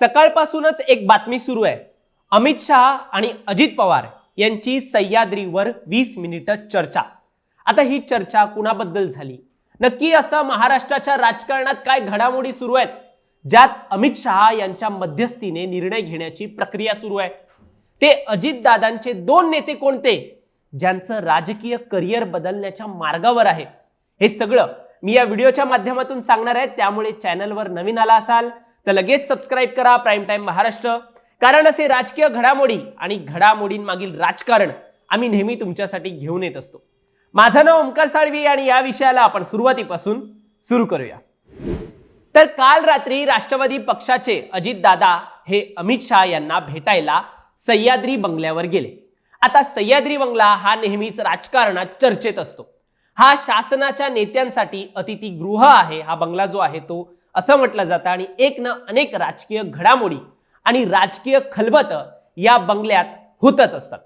सकाळपासूनच एक बातमी सुरू आहे. अमित शहा आणि अजित पवार यांची सह्याद्रीवर वीस मिनिटं चर्चा. आता ही चर्चा कुणाबद्दल झाली? नक्की असं महाराष्ट्राच्या राजकारणात काय घडामोडी सुरू आहेत? ज्यात अमित शहा यांच्या मध्यस्थीने निर्णय घेण्याची प्रक्रिया सुरू आहे. ते अजितदादांचे दोन नेते कोणते? ज्यांचं राजकीय करिअर बदलण्याच्या मार्गावर आहे. हे सगळं मी या व्हिडिओच्या माध्यमातून सांगणार आहे. त्यामुळे चॅनलवर नवीन आला असाल तर लगेच सबस्क्राईब करा प्राईम टाईम महाराष्ट्र. कारण असे राजकीय घडामोडी आणि घडामोडींमागील राजकारण आम्ही नेहमी तुमच्यासाठी घेऊन येत असतो. माझं नाव ओमकार साळवी आणि या विषयाला आपण सुरुवातीपासून सुरू करूया. तर काल रात्री राष्ट्रवादी पक्षाचे अजितदादा हे अमित शहा यांना भेटायला सह्याद्री बंगल्यावर गेले. आता सह्याद्री बंगला हा नेहमीच राजकारणात चर्चेत असतो. हा शासनाच्या नेत्यांसाठी अतिथी गृह आहे हा बंगला जो आहे तो असं म्हटलं जातं. आणि एक ना अनेक राजकीय घडामोडी आणि राजकीय खलबत या बंगल्यात होतच असतात.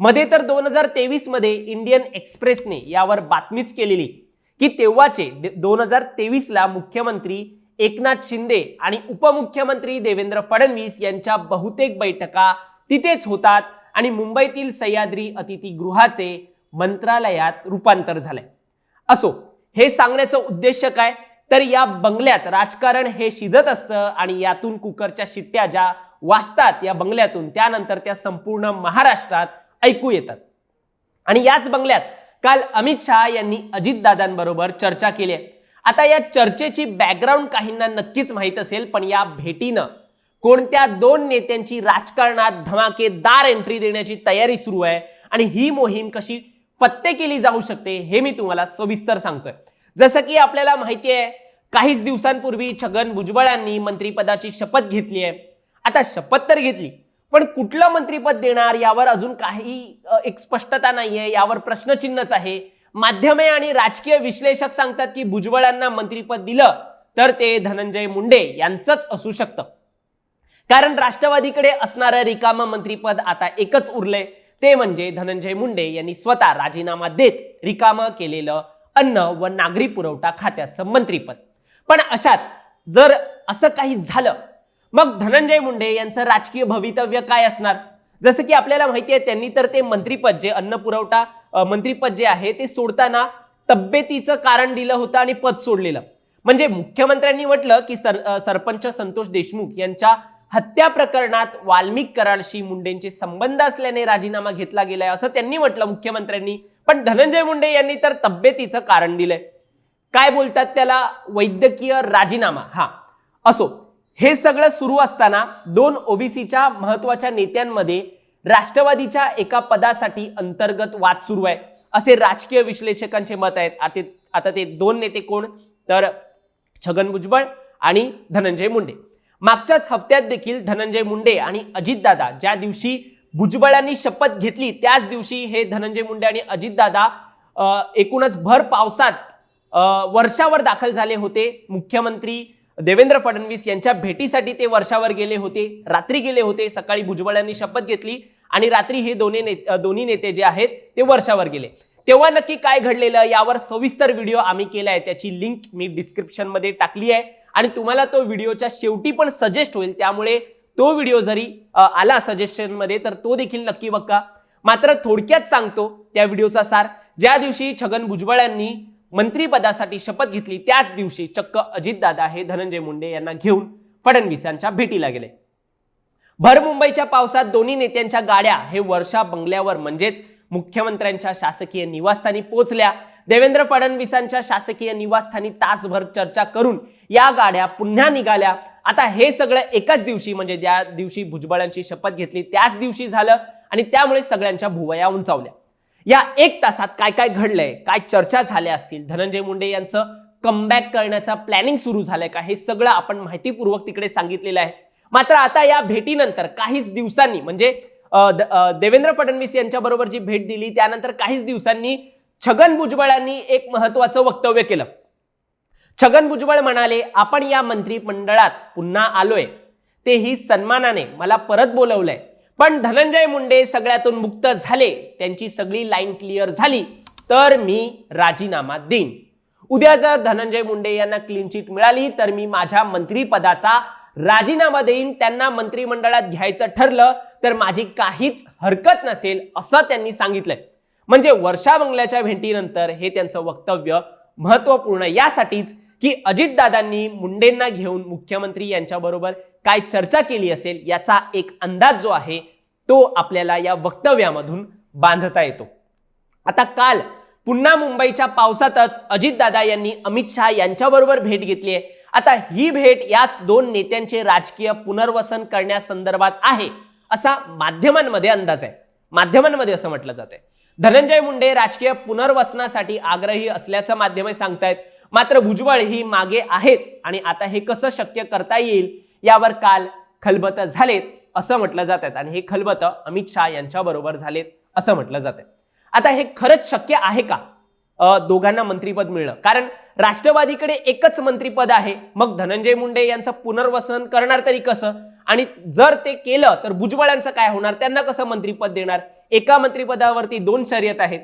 मध्ये तर दोन हजार तेवीसमध्ये इंडियन एक्सप्रेसने यावर बातमीच केलेली की तेव्हाचे दोन हजार तेवीसला मुख्यमंत्री एकनाथ शिंदे आणि उपमुख्यमंत्री देवेंद्र फडणवीस यांच्या बहुतेक बैठका तिथेच होतात आणि मुंबईतील सह्याद्री अतिथीगृहाचे मंत्रालयात रूपांतर झालंय. असो हे सांगण्याचं उद्देश काय? तर या बंगल्यात राजकारण हे शिजत असतं आणि यातून कुकरच्या शिट्ट्या ज्या वाजतात या बंगल्यातून त्यानंतर त्या संपूर्ण महाराष्ट्रात ऐकू येतात. आणि याच बंगल्यात काल अमित शहा यांनी अजितदादांबरोबर चर्चा केली आहे. आता या चर्चेची बॅकग्राऊंड काहींना नक्कीच माहीत असेल पण या भेटीनं कोणत्या दोन नेत्यांची राजकारणात धमाकेदार एंट्री देण्याची तयारी सुरू आहे आणि ही मोहीम कशी पत्ते केली जाऊ शकते हे मी तुम्हाला सविस्तर सांगतोय. जसं की आपल्याला माहिती आहे काहीच दिवसांपूर्वी छगन भुजबळ यांनी मंत्रिपदाची शपथ घेतली आहे. आता शपथ तर घेतली पण कुठलं मंत्रिपद देणार यावर अजून काही एक स्पष्टता नाहीये यावर प्रश्नचिन्हच आहे. माध्यमे आणि राजकीय विश्लेषक सांगतात की भुजबळांना मंत्रिपद दिलं तर ते धनंजय मुंडे यांचंच असू शकतं. कारण राष्ट्रवादीकडे असणारं रिकामं मंत्रिपद आता एकच उरलंय ते म्हणजे धनंजय मुंडे यांनी स्वतः राजीनामा देत रिकामं केलेलं अन्न व नागरी पुरवठा खात्याचं मंत्रीपद. पण अशात जर असं काही झालं मग धनंजय मुंडे यांचं राजकीय भवितव्य काय असणार? जसं की आपल्याला माहिती आहे त्यांनी तर ते मंत्रीपद जे अन्न पुरवठा मंत्रीपद जे आहे ते सोडताना तब्येतीचं कारण दिलं होतं आणि पद सोडलेलं. म्हणजे मुख्यमंत्र्यांनी म्हटलं की सर सरपंच संतोष देशमुख यांच्या हत्या प्रकरणात वाल्मिक कराडशी मुंडेंचे संबंध असल्याने राजीनामा घेतला गेलाय असं त्यांनी म्हटलं मुख्यमंत्र्यांनी. पण धनंजय मुंडे यांनी तर तब्येतीचं कारण दिलंय. काय बोलतात त्याला? वैद्यकीय राजीनामा. हा. असो हे सगळं सुरू असताना दोन ओबीसीच्या महत्त्वाच्या नेत्यांमध्ये राष्ट्रवादीच्या एका पदासाठी अंतर्गत वाद सुरू आहे. असे राजकीय विश्लेषकांचे मत आहेत. आता ते दोन नेते कोण? तर छगन भुजबळ आणि धनंजय मुंडे. मागच्याच हप्त्यात देखील धनंजय मुंडे आणि अजितदादा ज्या दिवशी भुजबळांनी शपथ घेतली त्याच दिवशी हे धनंजय मुंडे आणि अजितदादा एकूणच भर पावसात वर्षावर दाखल झाले होते. मुख्यमंत्री देवेंद्र फडणवीस यांच्या भेटीसाठी ते वर्षावर गेले होते रात्री गेले होते सकाळी भुजबळांनी शपथ घेतली आणि रात्री हे दोन्ही ने दोन्ही नेते जे आहेत ते वर्षावर गेले. तेव्हा नक्की काय घडलेलं यावर सविस्तर व्हिडिओ आम्ही केला आहे त्याची लिंक मी डिस्क्रिप्शनमध्ये टाकली आहे. आणि तुम्हाला तो व्हिडिओच्या शेवटी पण सजेस्ट होईल. त्यामुळे तो व्हिडिओ जरी आला सजेशनमध्ये तर तो देखील नक्की बघा. मात्र थोडक्यात सांगतो त्या व्हिडिओचा सार. ज्या दिवशी छगन भुजबळ यांनी मंत्रीपदासाठी शपथ घेतली त्याच दिवशी चक्क अजितदादा हे धनंजय मुंडे यांना घेऊन फडणवीस यांच्या भेटीला गेले. भर मुंबईच्या पावसात दोन्ही नेत्यांच्या गाड्या हे वर्षा बंगल्यावर म्हणजेच मुख्यमंत्र्यांच्या शासकीय निवासस्थानी पोहोचल्या. देवेंद्र फडणवीसांच्या शासकीय निवासस्थानी तासभर चर्चा करून या गाड्या पुन्हा निघाल्या. आता हे सगळं एकाच दिवशी म्हणजे ज्या दिवशी भुजबळांची शपथ घेतली त्याच दिवशी झालं आणि त्यामुळे सगळ्यांच्या भुवया उंचावल्या. या एक तासात काय काय घडलंय काय चर्चा झाल्या असतील धनंजय मुंडे यांचं कमबॅक करण्याचा प्लॅनिंग सुरू झालंय का हे सगळं आपण माहितीपूर्वक तिकडे सांगितलेलं आहे. मात्र आता या भेटीनंतर काहीच दिवसांनी म्हणजे देवेंद्र फडणवीस यांच्या बरोबर जी भेट दिली त्यानंतर काहीच दिवसांनी छगन भुजबळांनी एक महत्वाचं वक्तव्य केलं. छगन भुजबळ म्हणाले आपण या मंत्रिमंडळात पुन्हा आलोय. तेही सन्मानाने मला परत बोलवलंय. पण धनंजय मुंडे सगळ्यातून मुक्त झाले. त्यांची सगळी लाईन क्लिअर झाली. तर मी राजीनामा देईन. उद्या जर धनंजय मुंडे यांना क्लीन चिट मिळाली तर मी माझ्या मंत्रिपदाचा राजीनामा देईन. त्यांना मंत्रिमंडळात घ्यायचं ठरलं तर माझी काहीच हरकत नसेल असं त्यांनी सांगितलंय. म्हणजे वर्षा बंगल्याच्या भेटीनंतर हे त्यांचं वक्तव्य महत्त्वपूर्ण यासाठीच की अजितदादांनी मुंडेंना घेऊन मुख्यमंत्री यांच्याबरोबर काय चर्चा केली असेल याचा एक अंदाज जो आहे तो आपल्याला या वक्तव्यामधून बांधता येतो. आता काल पुन्हा मुंबईच्या पावसातच अजितदादा यांनी अमित शहा यांच्याबरोबर भेट घेतली आहे. आता ही भेट याच दोन नेत्यांचे राजकीय पुनर्वसन करण्यासंदर्भात आहे असा माध्यमांमध्ये अंदाज आहे. माध्यमांमध्ये असं म्हटलं जात आहे धनंजय मुंडे राजकीय पुनर्वसनासाठी आग्रही असल्याचं माध्यमे सांगतायत. मात्र भुजबळ ही मागे आहेच आणि आता हे कसं शक्य करता येईल यावर काल खलबत झालेत असं म्हटलं जात आहेत आणि हे खलबत अमित शहा यांच्याबरोबर झालेत असं म्हटलं जात आहे आता हे खरंच शक्य आहे का? दोघांना मंत्रीपद मिळणं. कारण राष्ट्रवादीकडे एकच मंत्रीपद आहे. मग धनंजय मुंडे यांचं पुनर्वसन करणार तरी कसं? आणि जर ते केलं तर भुजबळांचं काय होणार? त्यांना कसं मंत्रीपद देणार? एका मंत्रिपदावरती दोन शर्यत आहेत.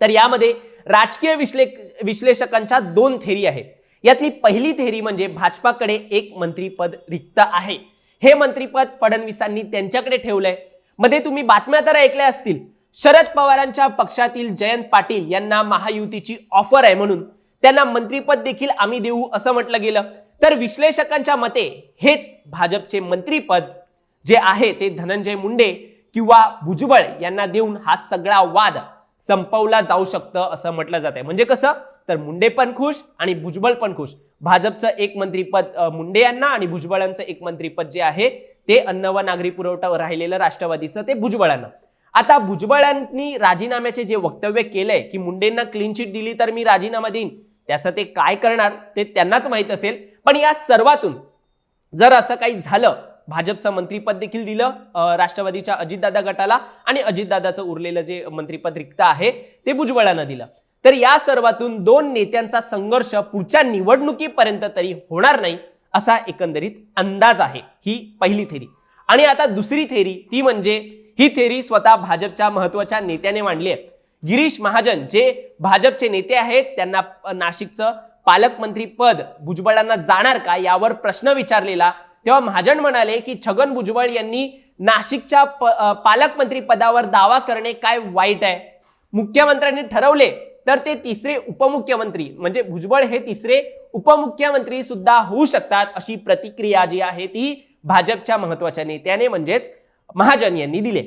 तर यामध्ये राजकीय विश्ले विश्लेषकांच्या दोन थेरी आहेत. यातली पहिली थेरी म्हणजे भाजपाकडे एक मंत्रीपद रिक्त आहे. हे मंत्रीपद फडणवीसांनी त्यांच्याकडे ठेवलंय. मध्ये तुम्ही बातम्या तर ऐकल्या असतील. शरद पवारांच्या पक्षातील जयंत पाटील यांना महायुतीची ऑफर आहे म्हणून. त्यांना मंत्रीपद देखील आम्ही देऊ असं म्हटलं गेलं. तर विश्लेषकांच्या मते हेच भाजपचे मंत्रीपद जे आहे ते धनंजय मुंडे किंवा भुजबळ यांना देऊन हा सगळा वाद संपवला जाऊ शकतं असं म्हटलं जात आहे. म्हणजे कसं? तर मुंडे पण खुश आणि भुजबळ पण खुश. भाजपचं एक मंत्रीपद मुंडे यांना आणि भुजबळांचं एक मंत्रीपद जे आहे ते अन्न व नागरी पुरवठा राहिलेलं राष्ट्रवादीचं ते भुजबळांना. आता भुजबळांनी राजीनाम्याचे जे वक्तव्य केलंय की मुंडेंना क्लीन चिट दिली तर मी राजीनामा देईन त्याचं ते काय करणार ते त्यांनाच माहीत असेल. पण या सर्वातून जर असं काही झालं भाजपचं मंत्रीपद देखील दिलं राष्ट्रवादीच्या अजितदादा गटाला आणि अजितदादाचं उरलेलं जे मंत्रीपद रिक्त आहे ते भुजबळांना दिलं. तर या सर्वातून दोन नेत्यांचा संघर्ष पुढच्या निवडणुकीपर्यंत तरी होणार नाही असा एकंदरीत अंदाज आहे ही पहिली थेरी. आणि आता दुसरी थेरी ती म्हणजे ही थेरी स्वतः भाजपच्या महत्त्वाच्या नेत्याने मांडली आहे. गिरीश महाजन जे भाजपचे नेते आहेत त्यांना नाशिकचं पालकमंत्री पद भुजबळांना जाणार का यावर प्रश्न विचारलेला तेव्हा महाजन म्हणाले की छगन भुजबळ यांनी नाशिकच्या पालकमंत्री पदावर दावा करणे काय वाईट आहे? मुख्यमंत्र्यांनी ठरवले तर ते तिसरे उपमुख्यमंत्री म्हणजे भुजबळ हे तिसरे उपमुख्यमंत्री सुद्धा होऊ शकतात अशी प्रतिक्रिया जी आहे ती भाजपच्या महत्त्वाच्या नेत्याने म्हणजेच महाजन यांनी दिले.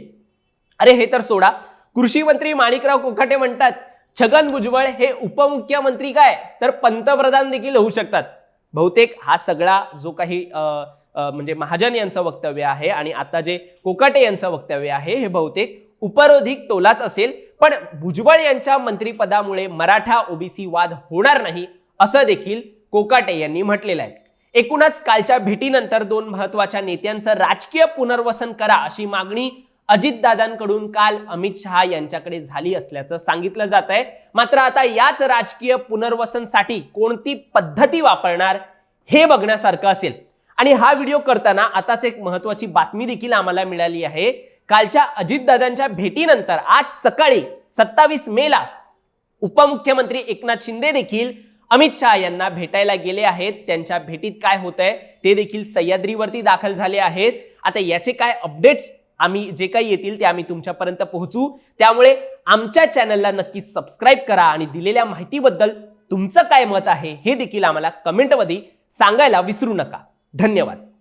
अरे हे तर सोडा. कृषी मंत्री माणिकराव कोकाटे म्हणतात छगन भुजबळ हे उपमुख्यमंत्री काय? तर पंतप्रधान देखील होऊ शकतात. बहुतेक हा सगळा जो काही अं म्हणजे महाजन यांचं वक्तव्य आहे आणि आता जे कोकाटे यांचं वक्तव्य आहे हे बहुतेक उपरोधिक टोलाच असेल. पण भुजबळ यांच्या मंत्रिपदामुळे मराठा ओबीसी वाद होणार नाही असं देखील कोकाटे यांनी म्हटलेलं आहे. एकूणच कालच्या भेटीनंतर दोन महत्त्वाच्या नेत्यांचं राजकीय पुनर्वसन करा अशी मागणी अजितदादांकडून काल अमित शहा यांच्याकडे झाली असल्याचं सांगितलं जात आहे. मात्र आता याच राजकीय पुनर्वसनसाठी कोणती पद्धती वापरणार हे बघण्यासारखं असेल. आणि हा व्हिडिओ करताना आताच एक महत्वाची बातमी देखील आम्हाला मिळाली आहे. कालच्या अजितदादांच्या भेटीनंतर आज सकाळी सत्तावीस मेला उपमुख्यमंत्री एकनाथ शिंदे देखील अमित शहा यांना भेटायला गेले आहेत. त्यांच्या भेटीत काय होत आहे ते देखील सह्याद्रीवरती दाखल झाले आहेत. आता याचे काय अपडेट्स आम्ही जे काही येतील ते आम्ही तुमच्यापर्यंत पोहोचू. त्यामुळे आमच्या चॅनलला नक्की सबस्क्राईब करा आणि दिलेल्या माहितीबद्दल तुमचं काय मत आहे हे देखील आम्हाला कमेंटमध्ये सांगायला विसरू नका. धन्यवाद.